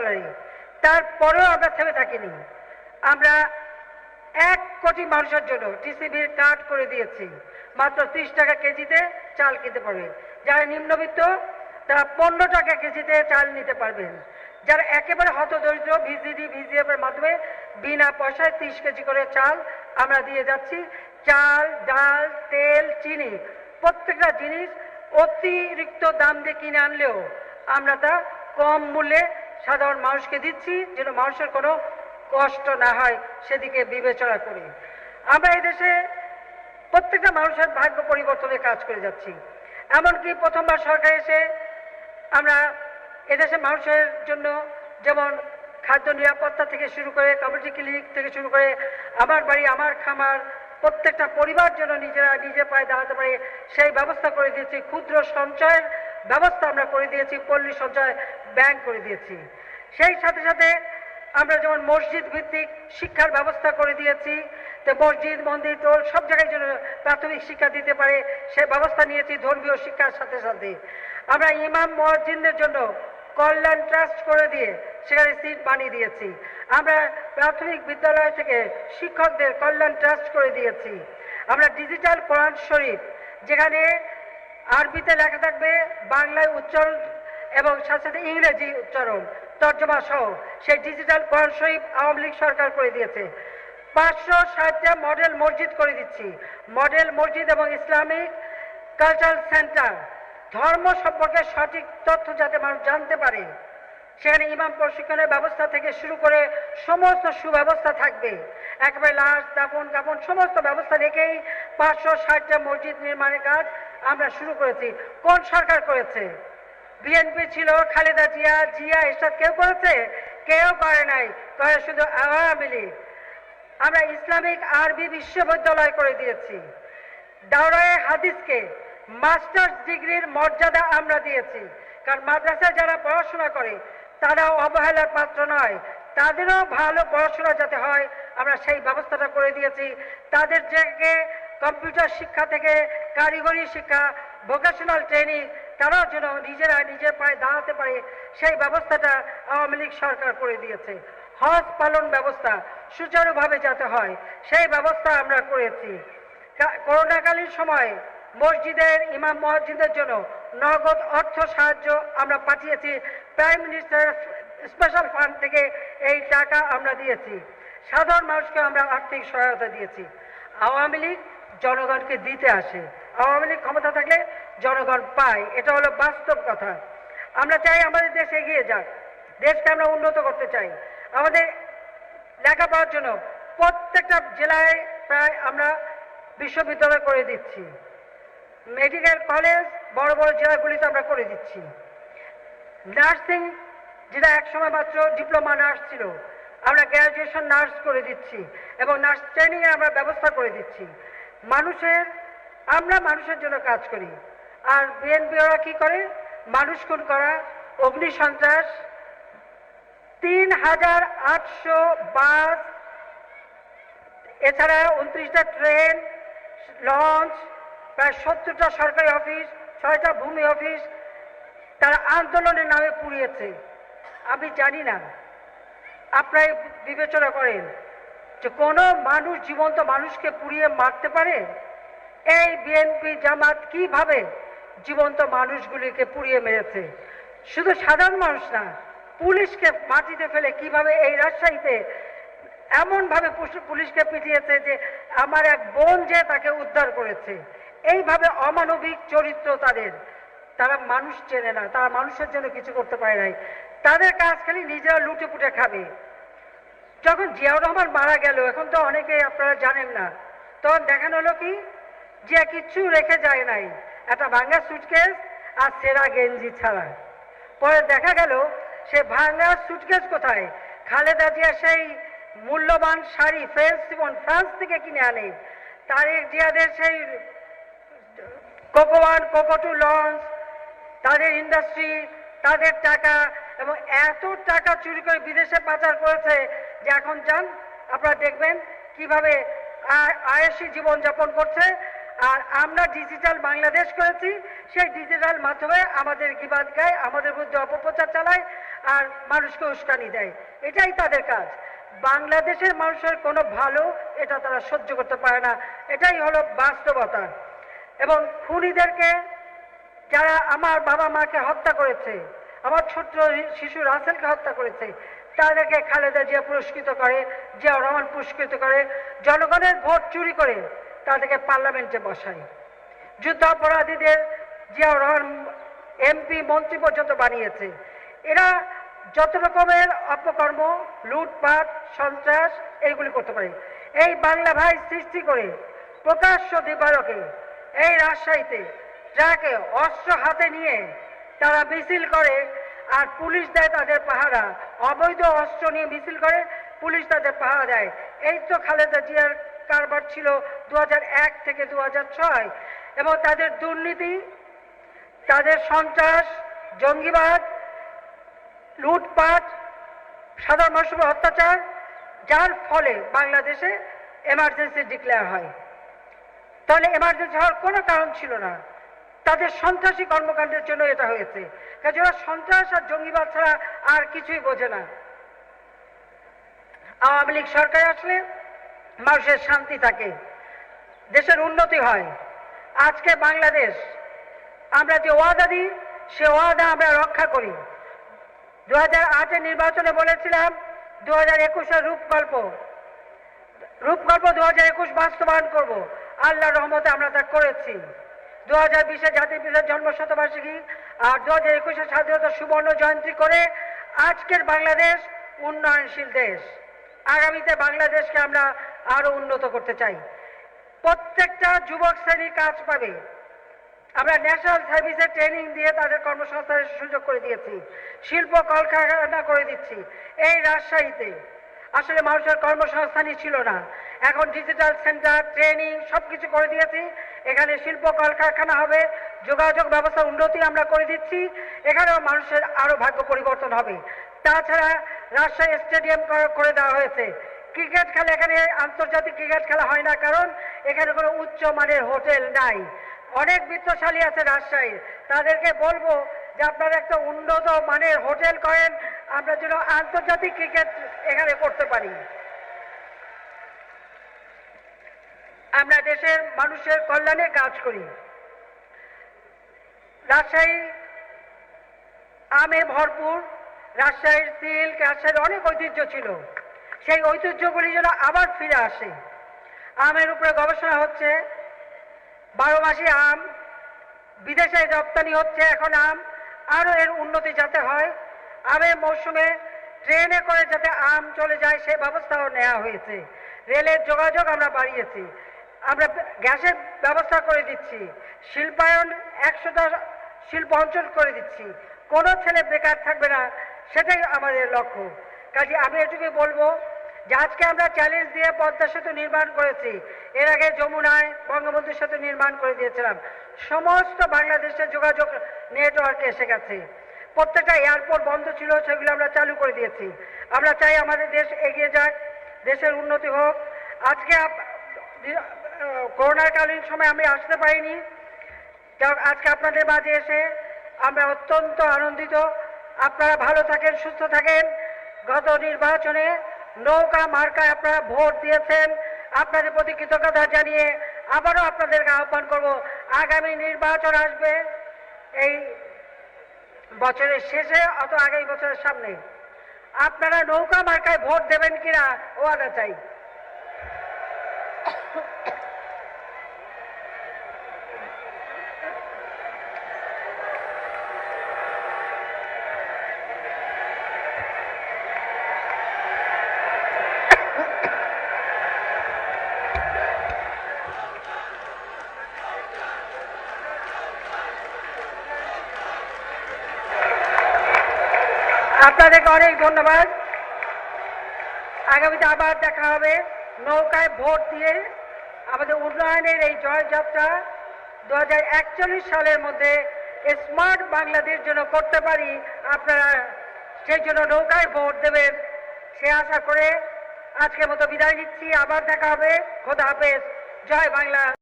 ডলারে তারপরেও আমরা থেমে থাকিনি। আমরা এক কোটি মানুষের জন্য টিসিবির কার্ড করে দিয়েছি। মাত্র ত্রিশ টাকা কেজিতে চাল কিনতে পারবে। যারা নিম্নবিত্ত, তারা পনেরো টাকা কেজিতে চাল নিতে পারবেন যারা একেবারে হতদরিদ্র ভিজিডি, ভিজিএফ এর মাধ্যমে বিনা পয়সায় ত্রিশ কেজি করে চাল আমরা দিয়ে যাচ্ছি। চাল, ডাল, তেল, চিনি, প্রত্যেকটা জিনিস অতিরিক্ত দাম দিয়ে কিনে আনলেও আমরা তা কম মূল্যে সাধারণ মানুষকে দিচ্ছি যেন মানুষের কোনো কষ্ট না হয়, সেদিকে বিবেচনা করি। আমরা এই দেশে প্রত্যেকটা মানুষের ভাগ্য পরিবর্তনে কাজ করে যাচ্ছি। এমনকি প্রথমবার সরকার এসে আমরা এদেশে মানুষের জন্য যেমন খাদ্য নিরাপত্তা থেকে শুরু করে কমিউনিটি ক্লিনিক থেকে শুরু করে আমার বাড়ি, আমার খামার, প্রত্যেকটা পরিবার যেন নিজেরা নিজে পায়ে দাঁড়াতে পারে, সেই ব্যবস্থা করে দিয়েছি। ক্ষুদ্র সঞ্চয়ের ব্যবস্থা আমরা করে দিয়েছি, পল্লী সঞ্চয় ব্যাংক করে দিয়েছি। সেই সাথে সাথে আমরা যেমন মসজিদ ভিত্তিক শিক্ষার ব্যবস্থা করে দিয়েছি, তো মসজিদ, মন্দির, টোল সব জায়গায় যেন প্রাথমিক শিক্ষা দিতে পারে, সে ব্যবস্থা নিয়েছি ধর্মীয় শিক্ষার সাথে সাথে। আমরা ইমাম মসজিদের জন্য কল্যাণ ট্রাস্ট করে দিয়ে সেখানে সিট বানিয়ে দিয়েছি। আমরা প্রাথমিক বিদ্যালয় থেকে শিক্ষকদের কল্যাণ ট্রাস্ট করে দিয়েছি। আমরা ডিজিটাল কোরআন শরীফ, যেখানে আরবিতে লেখা থাকবে বাংলায় উচ্চারণ এবং সাথে সাথে ইংরেজি উচ্চারণ। তর্জমা সহ। সেই ডিজিটাল কোরআন শরীফ আওয়ামী লীগ সরকার করে দিয়েছে। পাঁচশো ষাটটা মডেল মসজিদ করে দিচ্ছি। মডেল মসজিদ এবং ইসলামিক কালচারাল সেন্টার ধর্ম সম্পর্কে সঠিক তথ্য যাতে মানুষ জানতে পারে। সেখানে ইমাম প্রশিক্ষণের ব্যবস্থা থেকে শুরু করে সমস্ত সুব্যবস্থা থাকবে। একেবারে লাশ, দাফন কাপন সমস্ত ব্যবস্থা রেখেই পাঁচশো ষাটটা মসজিদ নির্মাণের কাজ আমরা শুরু করেছি। কোন সরকার করেছে? বিএনপি ছিল, খালেদা জিয়া জিয়া, এসব কেউ করেছে? কেউ করে নাই, করে শুধু আওয়ামী লীগ। আমরা ইসলামিক আরবি বিশ্ববিদ্যালয় করে দিয়েছি। দাওরায়ে হাদিসকে মাস্টার্স ডিগ্রির মর্যাদা আমরা দিয়েছি। কারণ মাদ্রাসায় যারা পড়াশোনা করে, তারাও অবহেলার পাত্র নয়। তাদেরও ভালো পড়াশোনা যাতে হয়, আমরা সেই ব্যবস্থাটা করে দিয়েছি। তাদের থেকে কম্পিউটার শিক্ষা থেকে কারিগরি শিক্ষা ভোকেশনাল ট্রেনিং তারাও যেন নিজেরা নিজের পায়ে দাঁড়াতে পারে, সেই ব্যবস্থাটা আওয়ামী লীগ সরকার করে দিয়েছে। হজ পালন ব্যবস্থা সুচারুভাবে যাতে হয়, সেই ব্যবস্থা আমরা করেছি। করোনাকালীন সময়ে মসজিদের, ইমাম মসজিদের জন্য নগদ অর্থ সাহায্য আমরা পাঠিয়েছি প্রাইম মিনিস্টার স্পেশাল ফান্ড থেকে এই টাকা আমরা দিয়েছি। সাধারণ মানুষকে আমরা আর্থিক সহায়তা দিয়েছি। আওয়ামী লীগ জনগণকে দিতে আসে। আওয়ামী লীগ ক্ষমতা থাকলে জনগণ পায়। এটা হলো বাস্তব কথা। আমরা চাই আমাদের দেশ এগিয়ে যাক। দেশকে আমরা উন্নত করতে চাই। আমাদের লেখাপড়ার জন্য প্রত্যেকটা জেলায় প্রায় আমরা বিশ্ববিদ্যালয় করে দিচ্ছি। মেডিকেল কলেজ, বড় বড় জেলাগুলিতে আমরা করে দিচ্ছি। নার্সিং, যেটা একসময় মাত্র ডিপ্লোমা নার্স ছিল, আমরা গ্র্যাজুয়েশন নার্স করে দিচ্ছি এবং নার্স ট্রেনিং আমরা ব্যবস্থা করে দিচ্ছি। মানুষের, আমরা মানুষের জন্য কাজ করি। আর বিএনপি ওরা কি করে? মানুষ খুন করা, অগ্নি সন্ত্রাস, তিন হাজার আটশো বাস, এছাড়া উনত্রিশটা ট্রেন, লঞ্চ, প্রায় সত্তরটা সরকারি অফিস, ছয়টা ভূমি অফিস তারা আন্দোলনের নামে পুড়িয়েছে। আমি জানি না। আপনারা বিবেচনা করেন। যে কোনো মানুষ জীবন্ত মানুষকে পুড়িয়ে মারতে পারে? এই বিএনপি জামাত কীভাবে জীবন্ত মানুষগুলিকে পুড়িয়ে মেরেছে? শুধু সাধারণ মানুষ না, পুলিশকে মাটিতে ফেলে কীভাবে এই রাজশাহীতে এমনভাবে পুলিশকে পিটিয়েছে যে আমার এক বোন যে তাকে উদ্ধার করেছে। এইভাবে অমানবিক চরিত্র তাদের। তারা মানুষ চেনে না, তারা মানুষের জন্য কিছু করতে পারে নাই। তাদের কাজ খালি নিজেরা লুটে পুটে খাবে। যখন জিয়াউর রহমান মারা গেল, এখন তো অনেকে আপনারা জানেন না। তখন দেখানো হলো কি? জিয়া কিচ্ছু রেখে যায় নাই। একটা ভাঙ্গা সুটকেস আর সেরা গেঞ্জি ছাড়া। পরে দেখা গেল, সে ভাঙ্গা সুটকেস কোথায়? খালেদা জিয়া সেই মূল্যবান শাড়ি ফ্রেন্স সিমন ফ্রান্স থেকে কিনে আনে। তারেক জিয়াদের সেই কোকোয়ান কোকোটু লঞ্চ, তাদের ইন্ডাস্ট্রি তাদের টাকা, এবং এত টাকা চুরি করে বিদেশে পাচার করেছে যে এখন যান, আপনারা দেখবেন কীভাবে আয়েসি জীবনযাপন করছে। আর আমরা ডিজিটাল বাংলাদেশ করেছি, সেই ডিজিটাল মাধ্যমে আমাদের গিবাদ গায় আমাদের মধ্যে অপপ্রচার চালায় আর মানুষকে উস্কানি দেয়। এটাই তাদের কাজ। বাংলাদেশের মানুষের কোনো ভালো এটা তারা সহ্য করতে পারে না। এটাই হলো বাস্তবতা। এবং খুনিদেরকে যারা আমার বাবা মাকে হত্যা করেছে, আমার ছোট্ট শিশু রাসেলকে হত্যা করেছে তাদেরকে খালেদা জিয়া পুরস্কৃত করে জিয়া রহমান পুরস্কৃত করে, জনগণের ভোট চুরি করে তাদেরকে পার্লামেন্টে বসায়। যুদ্ধ অপরাধীদের জিয়া রহমান এমপি মন্ত্রী পর্যন্ত বানিয়েছে। এরা যত রকমের অপকর্ম, লুটপাট, সন্ত্রাস এইগুলি করতে পারে। এই বাংলা ভাই সৃষ্টি করে প্রকাশ্য দিবারকে এই রাজশাহীতে, ট্রাকে অস্ত্র হাতে নিয়ে তারা মিছিল করে আর পুলিশ দেয় তাদের পাহারা। অবৈধ অস্ত্র নিয়ে মিছিল করে, পুলিশ তাদের পাহারা দেয়। এই তো খালেদা জিয়ার কারবার ছিল দু হাজার এক থেকে দু হাজার ছয়। এবং তাদের দুর্নীতি, তাদের সন্ত্রাস, জঙ্গিবাদ, লুটপাট, সাধারণ মানুষের অত্যাচার, যার ফলে বাংলাদেশে এমার্জেন্সি ডিক্লেয়ার হয়। তাহলে এমার্জেন্সি হওয়ার কোনো কারণ ছিল না। তাদের সন্ত্রাসী কর্মকাণ্ডের জন্য এটা হয়েছে। কাজে ওরা সন্ত্রাস আর জঙ্গিবাদ ছাড়া আর কিছুই বোঝে না। আওয়ামী লীগ সরকার আসলে মানুষের শান্তি থাকে, দেশের উন্নতি হয়। আজকে বাংলাদেশ, আমরা যে ওয়াদা দিই, সে ওয়াদা আমরা রক্ষা করি। দু হাজার আটের নির্বাচনে বলেছিলাম দু হাজার একুশের রূপকল্প। রূপকল্প দু হাজার একুশ বাস্তবায়ন করব। আল্লাহর রহমতে আমরা তা করেছি। দু হাজার বিশে জাতির পিতার জন্ম শতবার্ষিকী আর দু হাজার একুশে স্বাধীনতা সুবর্ণ জয়ন্তী করে আজকের বাংলাদেশ উন্নয়নশীল দেশ। আগামীতে বাংলাদেশকে আমরা আরও উন্নত করতে চাই। প্রত্যেকটা যুবক শ্রেণি কাজ পাবে। আমরা ন্যাশনাল সার্ভিসে ট্রেনিং দিয়ে তাদের কর্মসংস্থানের সুযোগ করে দিয়েছি। শিল্প কলকারখানা করে দিচ্ছি এই রাজশাহীতে। আসলে মানুষের কর্মসংস্থানই ছিল না। এখন ডিজিটাল সেন্টার ট্রেনিং সব কিছু করে দিয়েছি। এখানে শিল্প কলকারখানা হবে, যোগাযোগ ব্যবস্থা উন্নতি আমরা করে দিচ্ছি, এখানেও মানুষের আরও ভাগ্য পরিবর্তন হবে। তাছাড়া রাজশাহী স্টেডিয়াম করে দেওয়া হয়েছে। ক্রিকেট খেলা এখানে আন্তর্জাতিক ক্রিকেট খেলা হয় না, কারণ এখানে কোনো উচ্চ মানের হোটেল নাই। অনেক বিত্তশালী আছে রাজশাহীর। তাদেরকে বলব যে আপনারা একটা উন্নত মানের হোটেল করেন, আমরা যেন আন্তর্জাতিক ক্রিকেট এখানে করতে পারি। আমরা দেশের মানুষের কল্যাণে কাজ করি। রাজশাহী আমে ভরপুর, রাজশাহীর সিল্ক রাজশাহীর অনেক ঐতিহ্য ছিল। সেই ঐতিহ্যগুলি যেন আবার ফিরে আসে। আমের উপরে গবেষণা হচ্ছে, বারো মাসি আম বিদেশে রপ্তানি হচ্ছে, এখন আম আরও এর উন্নতি যাতে হয়, আমের মৌসুমে ট্রেনে করে যাতে আম চলে যায় সে ব্যবস্থাও নেওয়া হয়েছে। রেলের যোগাযোগ আমরা বাড়িয়েছি। আমরা গ্যাসের ব্যবস্থা করে দিচ্ছি, শিল্পায়ন একশোটা শিল্প অঞ্চল করে দিচ্ছি। কোনো ছেলে বেকার থাকবে না, সেটাই আমাদের লক্ষ্য। কাজে আমি এটুকু বলব যে আজকে আমরা চ্যালেঞ্জ দিয়ে পদ্মা সেতু নির্মাণ করেছি। এর আগে যমুনায় বঙ্গবন্ধু সেতু নির্মাণ করে দিয়েছিলাম। সমস্ত বাংলাদেশের যোগাযোগ নেটওয়ার্কে এসে গেছে। প্রত্যেকটা এয়ারপোর্ট বন্ধ ছিল, সেগুলো আমরা চালু করে দিয়েছি। আমরা চাই আমাদের দেশ এগিয়ে যাক, দেশের উন্নতি হোক। আজকে আপ- আহ, করোনার কালীন সময় আমি আসতে পারিনি। আজকে আপনাদের মাঝে এসে আমরা অত্যন্ত আনন্দিত। আপনারা ভালো থাকেন সুস্থ থাকেন। গত নির্বাচনে নৌকা মার্কায় আপনারা ভোট দিয়েছেন। আপনাদের প্রতি কৃতজ্ঞতা জানিয়ে আবারও আপনাদেরকে আহ্বান করব আগামী নির্বাচন আসবে এই বছরের শেষে অত আগামী বছরের সামনে। আপনারা নৌকা মার্কায় ভোট দেবেন কিনা ওয়াদা চাই আপনাদেরকে অনেক ধন্যবাদ। আগামীতে আবার দেখা হবে। নৌকায় ভোট দিয়ে আমাদের উন্নয়নের এই জয়যাত্রা দু হাজার একচল্লিশ সালের মধ্যে স্মার্ট বাংলাদেশ জন্য করতে পারি, আপনারা সেই জন্য নৌকায় ভোট দেবেন সে আশা করে আজকের মতো বিদায় নিচ্ছি। আবার দেখা হবে। খোদা হাফেজ। জয় বাংলা।